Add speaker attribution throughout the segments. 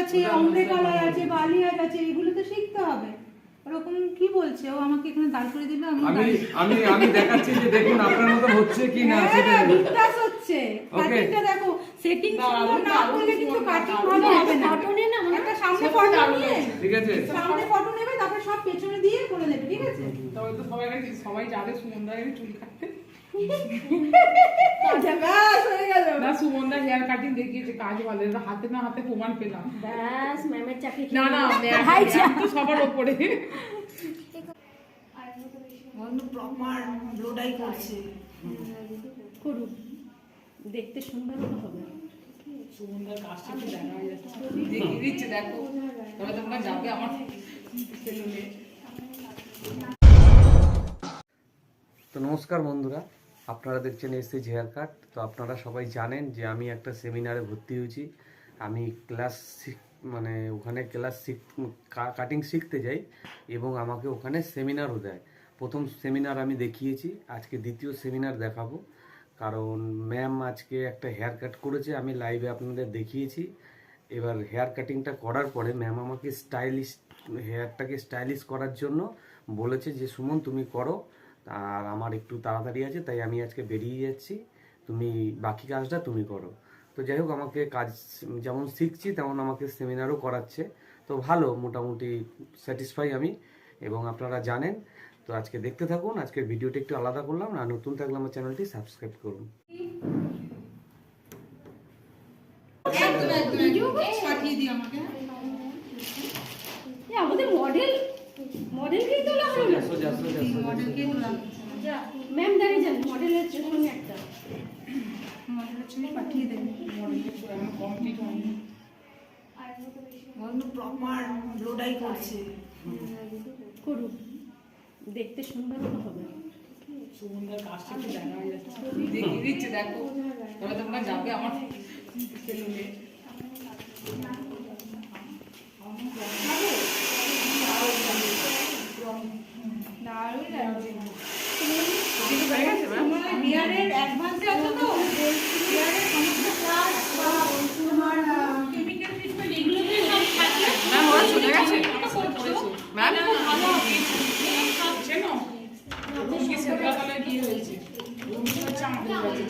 Speaker 1: আছে অমরে কালার আছে বালিয়াজ আছে এগুলো তো শিখতে হবে। ওরকম কি বলছে? ও আমাকে এখানে দাঁড় করে দিল আমি
Speaker 2: আমি আমি আমি দেখাচ্ছি যে দেখুন আপনার মতো হচ্ছে কি না সেটা
Speaker 1: হচ্ছে। কাটিংটা দেখো সেটিং সুন্দর না করলে কিন্তু কাটিং ভালো হবে না।
Speaker 3: ফটো নে না
Speaker 1: একটা সামনে ফটো নিয়ে
Speaker 2: ঠিক আছে।
Speaker 1: সামনে ফটো নেবে তারপর সব পেছনে দিয়ে করে দেবে ঠিক আছে?
Speaker 4: তবে তো সবাই সবাই যাবে চুল কাটতে।
Speaker 1: গেল।
Speaker 4: কাটিং দেখিয়েছে কাজ ভালো এবার হাতে না হাতে প্রমাণ পেলাম।
Speaker 3: ব্যাস ম্যামের চাকরি
Speaker 4: না না
Speaker 3: হাই
Speaker 4: তো সবার ওপরে। প্রপার ব্লোডাই করছে।
Speaker 3: করুন দেখতে সুন্দর হবে।
Speaker 4: সুমনদার কাজটা একটু দেখা যাচ্ছে। দেখিয়ে দিচ্ছে দেখো। তবে তোমরা যাবে আমার সেলুনে।
Speaker 2: তো নমস্কার বন্ধুরা। আপনারা দেখছেন এসএস হেয়ার কাট তো আপনারা সবাই জানেন যে আমি একটা সেমিনারে ভর্তি হয়েছি। আমি ক্লাস মানে ওখানে ক্লাস শিখ কাটিং শিখতে যাই এবং আমাকে ওখানে সেমিনারও দেয়। প্রথম সেমিনার আমি দেখিয়েছি, আজকে দ্বিতীয় সেমিনার দেখাবো। কারণ ম্যাম আজকে একটা হেয়ার কাট করেছে, আমি লাইভে আপনাদের দেখিয়েছি। এবার হেয়ার কাটিংটা করার পরে ম্যাম আমাকে স্টাইলিশ হেয়ারটাকে স্টাইলিশ করার জন্য বলেছে যে, সুমন, তুমি করো। আর আমার একটু তাড়াতাড়ি আছে তাই আমি আজকে বেরিয়ে যাচ্ছি। তুমি বাকি কাজটা তুমি করো। তো যাই হোক আমাকে কাজ যেমন শিখছি তেমন আমাকে সেমিনারও করাচ্ছে। তো ভালো মোটামুটি স্যাটিসফাই আমি এবং আপনারা জানেন। তো আজকে দেখতে থাকুন আজকের ভিডিওটা একটু আলাদা করলাম। আর নতুন থাকলে আমার চ্যানেলটি সাবস্ক্রাইব করুন।
Speaker 1: একদম একদম পাঠিয়ে দিও আমাকে।
Speaker 3: এ, আমাদের মডেল মডেলকেই তোলা হলো না?
Speaker 2: সোজা সোজা সোজা
Speaker 1: মডেলকে
Speaker 3: ম্যাম দাঁড়িয়ে যান মডেলের সঙ্গে একটা।
Speaker 1: মডেলের ছবি পাঠিয়ে দেবে
Speaker 4: কমপ্লিট হয়নি। প্রপার ব্লোডাই করছে।
Speaker 3: করুন দেখতে সুন্দর হবে।
Speaker 4: সুমনদার কাজটা একটু দেখা হয়ে যাচ্ছে। দেখিয়ে দিচ্ছে দেখো। তবে তোমরা যাবে আমার সেলুনে
Speaker 1: দারুণ লাগছে
Speaker 4: ঠিক হয়ে গেছে ম্যাম
Speaker 1: তোমার হেয়ারের অ্যাডভান্সে আছে তো হেয়ারের সমস্ত ক্লাস বা তোমার কেমিক্যাল ট্রিটমেন্ট এগুলোতে সব থাকলে
Speaker 4: ম্যাম ওরা চলে গেছে ম্যাম
Speaker 1: ভালো হবে
Speaker 4: চেনো কি সকালবেলা কি হয়েছে হচ্ছে আমাদের কাছে চুল কেমন আমি তোমাকে হাতে করে দিয়ে এসেছি
Speaker 1: সেদিনকে তোলুনি
Speaker 4: মনে করতে পারছি না
Speaker 1: আমাদের চারটে ক্লাস আমাদের তারপরে ওই ওয়ার্কশপটা তো আলাদা আমাদের চারটে ক্লাসের মধ্যে তিনটে ক্লাস হয়ে গেল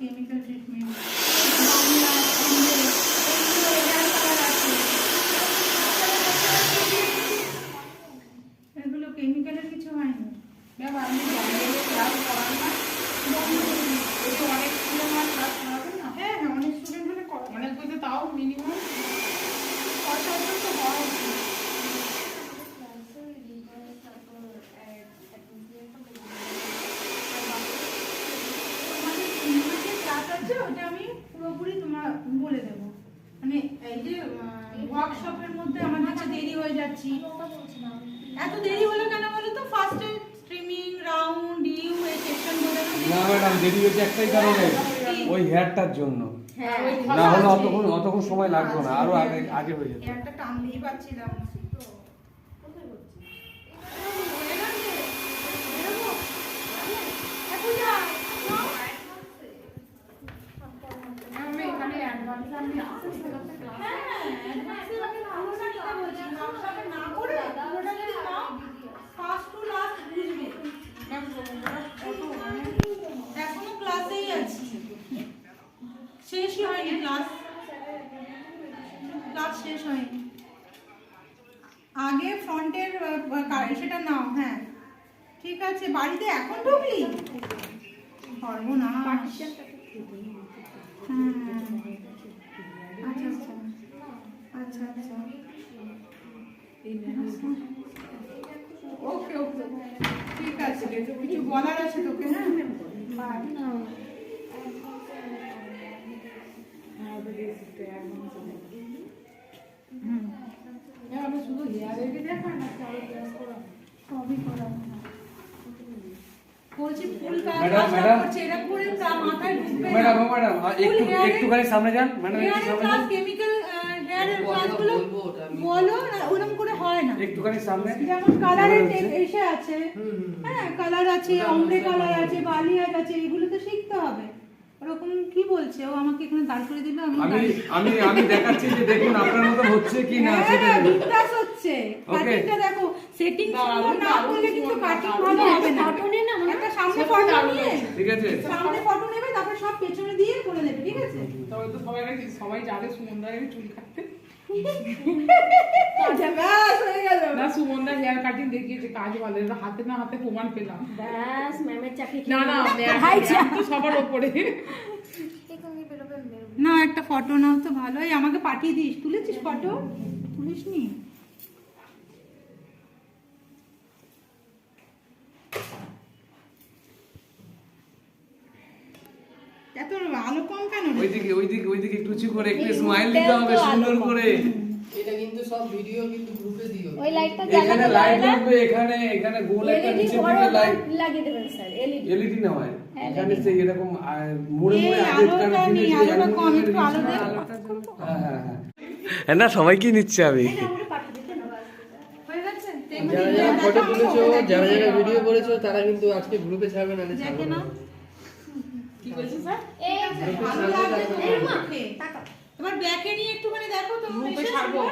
Speaker 1: केमिकल ट्रीटमेंट আছে ওটা আমি পুরোপুরি তোমার বলে দেবো। মানে এই যে ওয়ার্কশপের মধ্যে আমার কাছে দেরি হয়ে যাচ্ছি। এত দেরি হলো কেন বলো তো? ফার্স্টে স্ট্রিমিং রাউন্ড ইউ এই সেকশন বোঝানো
Speaker 2: না ম্যাডাম দেরি হয়েছে একটাই কারণে। ওই হেয়ারটার জন্য।
Speaker 3: হ্যাঁ
Speaker 2: না হলে অতক্ষণ অতক্ষণ সময় লাগতো না আরও আগে আগে হয়ে যেত।
Speaker 1: একটা টানতেই পারছিলাম না।
Speaker 4: আমি এখানে অ্যাডভান্স আমি
Speaker 1: এখনও ক্লাসেই আছি শেষই হয়নি ক্লাস ক্লাস শেষ হয়নি আগে ফ্রন্টের সেটা নাও হ্যাঁ। ঠিক আছে বাড়িতে এখন ঢুকলি? সর্বনাশ।
Speaker 3: পার্টিশনটাকে
Speaker 1: হ্যাঁ আচ্ছা আচ্ছা আচ্ছা আচ্ছা। ওকে ওকে ঠিক আছে কিছু বলার আছে তোকে? হ্যাঁ হুম
Speaker 4: হ্যাঁ, আমি শুধু হেয়ারের দেখা না আরও ব্যায়াম করা
Speaker 1: সবই করা বলছি ফুল
Speaker 2: ম্যাডাম, ম্যাডাম।
Speaker 1: করছে এরকম করে তা মাথায় ঢুকবে
Speaker 2: ম্যাডাম ও ম্যাডাম একটু
Speaker 1: Full hair এ-
Speaker 2: একটুখানি সামনে যান। ম্যাডাম
Speaker 1: কেমিক্যাল বলো ওরকম করে হয় না।
Speaker 2: একটুখানি সামনে।
Speaker 1: যেমন কালারের এসে আছে। হ্যাঁ কালার আছে অমরে কালার আছে বালিয়াজ আছে এগুলো তো শিখতে হবে। ওরকম কি বলছে? ও আমাকে এখানে দাঁড় করে দিল আমি
Speaker 2: আমি আমি আমি দেখাচ্ছি যে দেখুন আপনার মতো হচ্ছে কি না সেটা
Speaker 1: হ্যাঁ
Speaker 2: দেখুন।
Speaker 1: বিন্দাস হচ্ছে। কাটিংটা দেখো সেটিং সুন্দর না করলে কিন্তু কাটিং। ভালো হবে না।
Speaker 3: ফটো নে না মনে
Speaker 1: একটা সামনে ফটো নিয়ে
Speaker 2: ঠিক আছে।
Speaker 1: সামনে ফটো নেবে তারপর সব পেছনে দিয়ে করে নেবে ঠিক আছে?
Speaker 4: তবে তো সবাই সবাই যাবে সুন্দর আমি চুল কাটতে। না হেয়ার কাটিং দেখিয়েছে কাজ ভালো। হাতে না হাতে প্রমাণ পেলাম।
Speaker 3: ব্যাস ম্যামের চাকরি
Speaker 4: না না তো সবার ওপরে।
Speaker 1: না একটা ফটো নাও তো ভালোই। আমাকে পাঠিয়ে দিস। তুলেছিস ফটো তুলিস নি এত আলো কম কেন
Speaker 2: ওইদিকে ওইদিকে ওইদিকে একটু উঁচু করে একটু স্মাইল দিতে হবে সুন্দর করে।
Speaker 5: এটা কিন্তু সব ভিডিও কিন্তু গ্রুপে দিও।
Speaker 3: ওই লাইটটা
Speaker 2: এখানে লাইট লাগবে এখানে এখানে গোল একটা নিচে দিকে লাইট
Speaker 3: লাগিয়ে দেবেন স্যার এলইডি
Speaker 2: এলইডি না হয়। এখানে সেই এরকম মোড়ে মোড়ে
Speaker 1: আলোটা
Speaker 2: আগেকার দিনে
Speaker 1: আলোটা কম, একটু আলো দে।
Speaker 2: হ্যাঁ হ্যাঁ হ্যাঁ। না সবাইকে নিচ্ছে আমি।
Speaker 1: হয়ে
Speaker 5: যারা যারা ফটো তুলেছো যারা যারা ভিডিও করেছ তারা কিন্তু আজকে গ্রুপে ছাড়বে না।
Speaker 4: কি বলছেন স্যার
Speaker 3: এই
Speaker 1: ভালো তোমার ব্যাকে নিয়ে একটুখানি দেখো তো মুখে
Speaker 4: ছাড়বো।